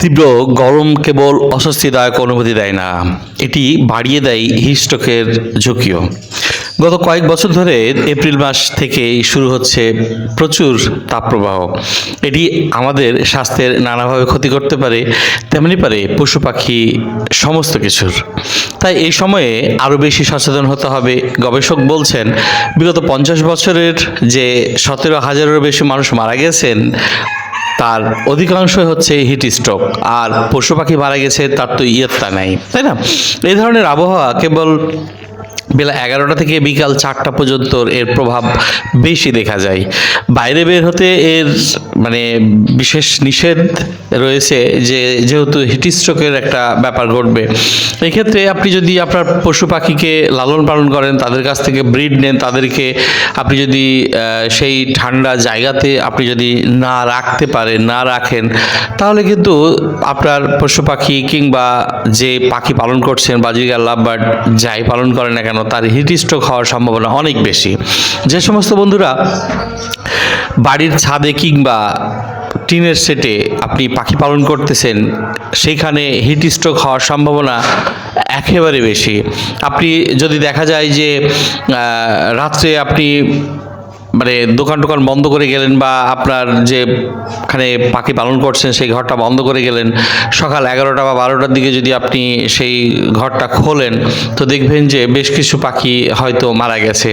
তীব্র গরম কেবল অস্বস্তিদায়ক অনুভূতি দেয় না, এটি বাড়িয়ে দেয় হিস্ট্রোকের ঝুঁকিও। গত কয়েক বছর ধরে এপ্রিল মাস থেকেই শুরু হচ্ছে প্রচুর তাপপ্রবাহ। এটি আমাদের স্বাস্থ্যের নানাভাবে ক্ষতি করতে পারে, তেমনি পারে পশু পাখি সমস্ত কিছুর। তাই এই সময়ে আরও বেশি সচেতন হতে হবে, গবেষক বলছেন। বিগত পঞ্চাশ বছরের যে সতেরো হাজারেরও বেশি মানুষ মারা গেছেন তার অধিকাংশই হচ্ছে হিট স্ট্রোক। আর পশু পাখি মারা গেছে, তার তো ইয়ত্তা নাই। তাই না? এই ধরনের আবহাওয়া কেবল বেলা এগারোটা থেকে বিকাল চারটা পর্যন্ত এর প্রভাব বেশি দেখা যায়। বাইরে বের হতে এর মানে বিশেষ নিষেধ রয়েছে যে, যেহেতু হিট স্ট্রোকের একটা ব্যাপার ঘটবে। এক্ষেত্রে আপনি যদি আপনার পশু পাখিকে লালন পালন করেন, তাদের কাছ থেকে ব্রিড নেন, তাদেরকে আপনি যদি সেই ঠান্ডা জায়গাতে আপনি যদি না রাখতে পারেন, না রাখেন, তাহলে কিন্তু আপনার পশু পাখি কিংবা যে পাখি পালন করছেন বা যদি লাভ বার্ড যাই পালন করেন না কেন তার হিট স্ট্রোক হওয়ার সম্ভাবনা অনেক বেশি। যে সমস্ত বন্ধুরা বাড়ির ছাদে কিংবা টিনের সেটে আপনি পাখি পালন করতেছেন, সেখানে হিট স্ট্রোক হওয়ার সম্ভাবনা একেবারে বেশি। আপনি যদি দেখা যায় যে রাত্রে আপনি মানে দোকান টোকান বন্ধ করে গেলেন বা আপনার যেখানে পাখি পালন করছেন সেই ঘরটা বন্ধ করে গেলেন, সকাল এগারোটা বা বারোটার দিকে যদি আপনি সেই ঘরটা খোলেন, তো দেখবেন যে বেশ কিছু পাখি হয়তো মারা গেছে।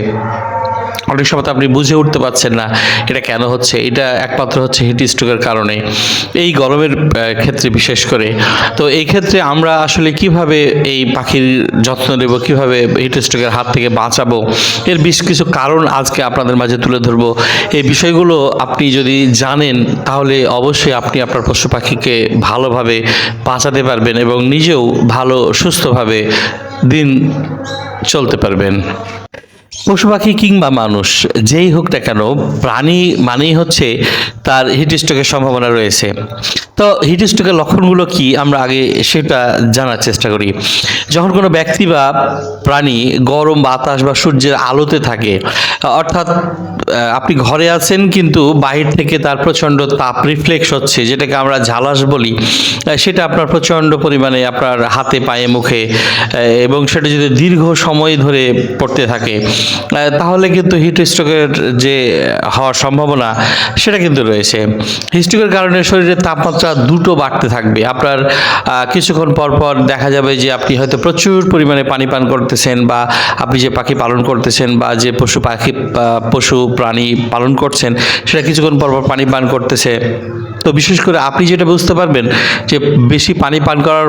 অনেক সময় তো আপনি বুঝে উঠতে পারছেন না এটা কেন হচ্ছে, এটা একমাত্র হচ্ছে হিট স্ট্রোকের কারণে, এই গরমের ক্ষেত্রে বিশেষ করে। তো এই ক্ষেত্রে আমরা আসলে কীভাবে এই পাখির যত্ন নেব, কীভাবে হিট স্ট্রোকের হাত থেকে বাঁচাবো? এর বেশ কিছু কারণ আজকে আপনাদের মাঝে তুলে ধরবো। এই বিষয়গুলো আপনি যদি জানেন, তাহলে অবশ্যই আপনি আপনার পশু পাখিকে ভালোভাবে বাঁচাতে পারবেন এবং নিজেও ভালো, সুস্থভাবে দিন চলতে পারবেন। পশু পাখি কিংবা মানুষ, যেই হোক না কেন, প্রাণী মানেই হচ্ছে তার হিটস্ট্রোকের সম্ভাবনা রয়েছে। তো হিটস্ট্রোকের লক্ষণগুলো কি? আমরা আগে সেটা জানার চেষ্টা করি। যখন কোনো ব্যক্তি বা প্রাণী গরম বাতাস বা সূর্যের আলোতে থাকে, অর্থাৎ আপনি ঘরে আছেন কিন্তু বাহির থেকে তার প্রচণ্ড তাপ রিফ্লেক্স হচ্ছে, যেটাকে আমরা ঝালাস বলি সেটা আপনার প্রচণ্ড পরিমাণে আপনার হাতে, পায়ে, মুখে এবং সেটা যদি দীর্ঘ সময় ধরে পড়তে থাকে তাহলে কিন্তু হিট স্ট্রোকের যে হওয়ার সম্ভাবনা, সেটা কিন্তু রয়েছে। হিস্ট্রোকের কারণে শরীরের তাপমাত্রা দুটো বাড়তে থাকবে। আপনার কিছুক্ষণ পর পর দেখা যাবে যে আপনি হয়তো প্রচুর পরিমাণে পানি পান করতেছেন বা আপনি যে পাখি পালন করতেছেন বা যে পশু পাখি পশু প্রাণী পালন করছেন, সেটা কিছুক্ষণ পর পর পানি পান করতেছে। তো বিশেষ করে আপনি যেটা বুঝতে পারবেন যে বেশি পানি পান করার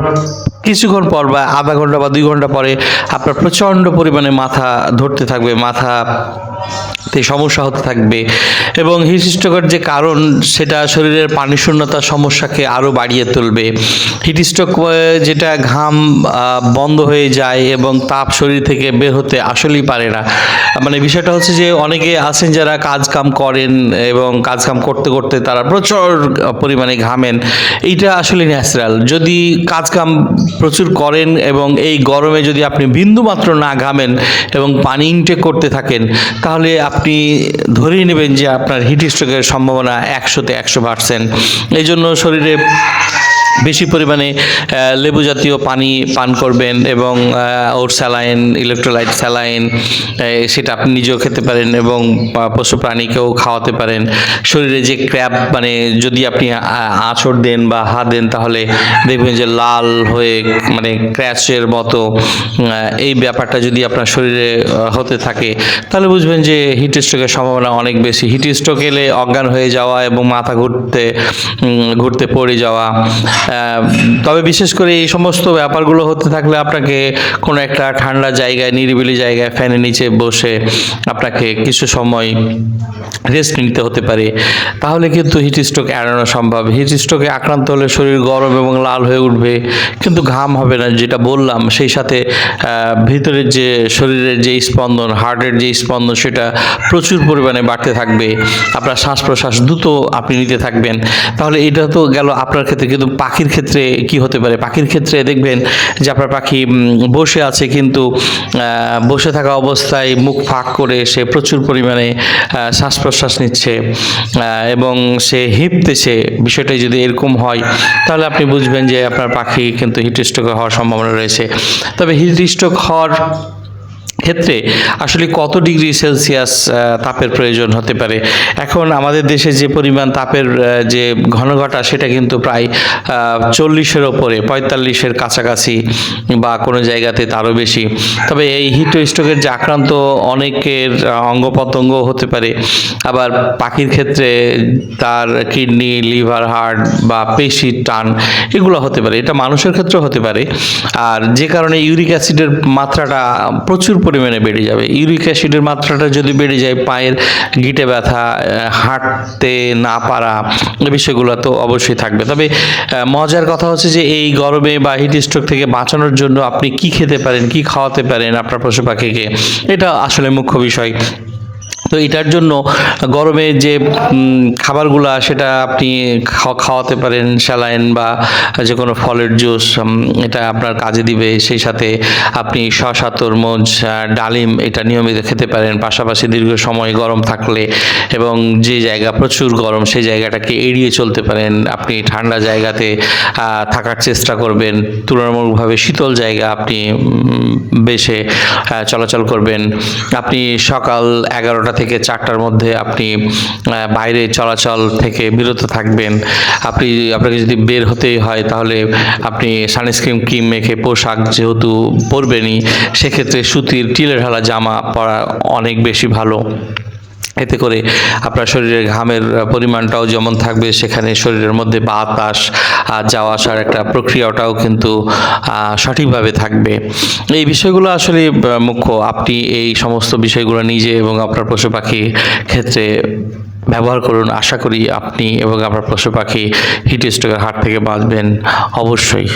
কিছুক্ষণ পর বা আধা ঘণ্টা বা দুই ঘণ্টা পরে আপনার প্রচণ্ড পরিমাণে মাথা ধরতে থাকবে মাথা তে সমস্যা হতে থাকবে এবং হিটস্ট্রোকের যে কারণ সেটা শরীরের পানি শূন্যতার সমস্যাকে আরও বাড়িয়ে তুলবে। হিটস্ট্রোক যেটা ঘাম বন্ধ হয়ে যায় এবং তাপ শরীর থেকে বের হতে আসলেই পারে না। মানে বিষয়টা হচ্ছে যে অনেকে আছেন যারা কাজ কাম করেন এবং কাজ কাম করতে করতে তারা প্রচুর পরিমাণে ঘামেন। এইটা আসলে ন্যাচারাল যদি কাজ কাম প্রচুর করেন এবং এই গরমে যদি আপনি বিন্দুমাত্র না ঘামেন এবং পানি ইনটেক করতে থাকেন, তাহলে আপনি ধরেই নেবেন যে আপনার হিট স্ট্রোকের সম্ভাবনা একশোতে একশো পার্সেন্ট এই জন্য শরীরে বেশি পরিমাণে লেবু জাতীয় পানি পান করবেন এবং ওর স্যালাইন ইলেকট্রোলাইট স্যালাইন সেটা আপনি নিজেও খেতে পারেন এবং পশু প্রাণীকেও খাওয়াতে পারেন। শরীরে যে ক্র্যাপ মানে যদি আপনি আঁচড় দেন বা হাত দেন, তাহলে দেখবেন যে লাল হয়ে মানে ক্র্যাচের মতো এই ব্যাপারটা যদি আপনার শরীরে হতে থাকে, তাহলে বুঝবেন যে হিট স্ট্রোকের সম্ভাবনা অনেক বেশি। হিট স্ট্রোক এলে অজ্ঞান হয়ে যাওয়া এবং মাথা ঘুরতে ঘুরতে পড়ে যাওয়া তবে বিশেষ করে এই সমস্ত ব্যাপারগুলো হতে থাকলে আপনাকে কোনো একটা ঠান্ডা জায়গায়, নিরিবিলি জায়গায় ফ্যানের নিচে বসে আপনাকে কিছু সময় রেস্ট নিতে হতে পারে। তাহলে কিন্তু হিট স্ট্রোক এড়ানো সম্ভব। হিট স্ট্রোকে আক্রান্ত হলে শরীর গরম এবং লাল হয়ে উঠবে, কিন্তু ঘাম হবে না, যেটা বললাম, সেই সাথে ভিতরের যে শরীরের যে স্পন্দন হার্টের যে স্পন্দন, সেটা প্রচুর পরিমাণে বাড়তে থাকবে। আপনার শ্বাস প্রশ্বাস দ্রুত আপনি নিতে থাকবেন। তাহলে এটা তো গেল আপনার ক্ষেত্রে কিন্তু পাখি পাখির ক্ষেত্রে কি হতে পারে? পাখির ক্ষেত্রে দেখবেন যে আপনার পাখি বসে আছে কিন্তু বসে থাকা অবস্থায় মুখ ফাঁক করে সে প্রচুর পরিমাণে শ্বাস প্রশ্বাস নিচ্ছে এবং সে হিপতেছে বিষয়টা যদি এরকম হয়, তাহলে আপনি বুঝবেন যে আপনার পাখি কিন্তু হিটস্ট্রোক হওয়ার সম্ভাবনা রয়েছে। তবে হিটস্ট্রোক হওয়ার ক্ষেত্রে আসলে কত ডিগ্রি সেলসিয়াস তাপের প্রয়োজন হতে পারে? এখন আমাদের দেশে যে পরিমাণ তাপের যে ঘনঘটা সেটা কিন্তু প্রায় চল্লিশের ওপরে, পঁয়তাল্লিশের কাছাকাছি বা কোনো জায়গাতে তারও বেশি। তবে এই হিট স্ট্রোকের যে আক্রান্ত অনেকের অঙ্গ প্রত্যঙ্গ হতে পারে। আবার পাখির ক্ষেত্রে তার কিডনি, লিভার হার্ট বা পেশির টান এগুলো হতে পারে। এটা মানুষের ক্ষেত্রেও হতে পারে। আর যে কারণে ইউরিক অ্যাসিডের মাত্রাটা প্রচুর পরিমাণে বেড়ে যাবে। ইউরিক অ্যাসিডের মাত্রাটা যদি বেড়ে যায়, পায়ের গিটে ব্যথা হাঁটতে না পারা এই বিষয়গুলো তো অবশ্যই থাকবে। তবে মজার কথা হচ্ছে যে এই গরমে বা হিট স্ট্রোক থেকে বাঁচানোর জন্য আপনি কি খেতে পারেন, কি খাওয়াতে পারেন আপনার পশু পাখিকে, এটা আসলে মুখ্য বিষয়। তো এটার জন্য গরমে যে খাবারগুলা সেটা আপনি খাওয়া- খাওয়াতে পারেন, স্যালাইন বা যে কোনো ফলের জুস এটা আপনার কাজে দিবে। সেই সাথে আপনি শশা তরমুজ ডালিম এটা নিয়মিত খেতে পারেন। পাশাপাশি দীর্ঘ সময় গরম থাকলে এবং যে জায়গা প্রচুর গরম, সেই জায়গাটাকে এড়িয়ে চলতে পারেন। আপনি ঠান্ডা জায়গাতে থাকার চেষ্টা করবেন। তুলনামূলকভাবে শীতল জায়গা আপনি বেশে চলাচল করবেন। আপনি সকাল এগারোটা থেকে চারটার মধ্যে আপনি বাইরে চলাচল থেকে বিরত থাকবেন। আপনি, আপনাকে যদি বের হতেই হয় তাহলে আপনি সানস্ক্রিন ক্রিম মেখে পোশাক যেহেতু পরবেনই, সেক্ষেত্রে সুতির টিলের ঢালা জামা পরা অনেক বেশি ভালো। এতে করে আপনার শরীরের ঘামের পরিমাণটাও যেমন থাকবে, সেখানে শরীরের মধ্যে বাতাস যাওয়া আসার একটা প্রক্রিয়াটাও কিন্তু সঠিকভাবে থাকবে। এই বিষয়গুলো আসলে মুখ্য। আপনি এই সমস্ত বিষয়গুলো নিজে এবং আপনার পশু পাখির ক্ষেত্রে ব্যবহার করুন। আশা করি আপনি এবং আপনার পশু পাখি হিট স্ট্রোকের হাত থেকে বাঁচবেন অবশ্যই।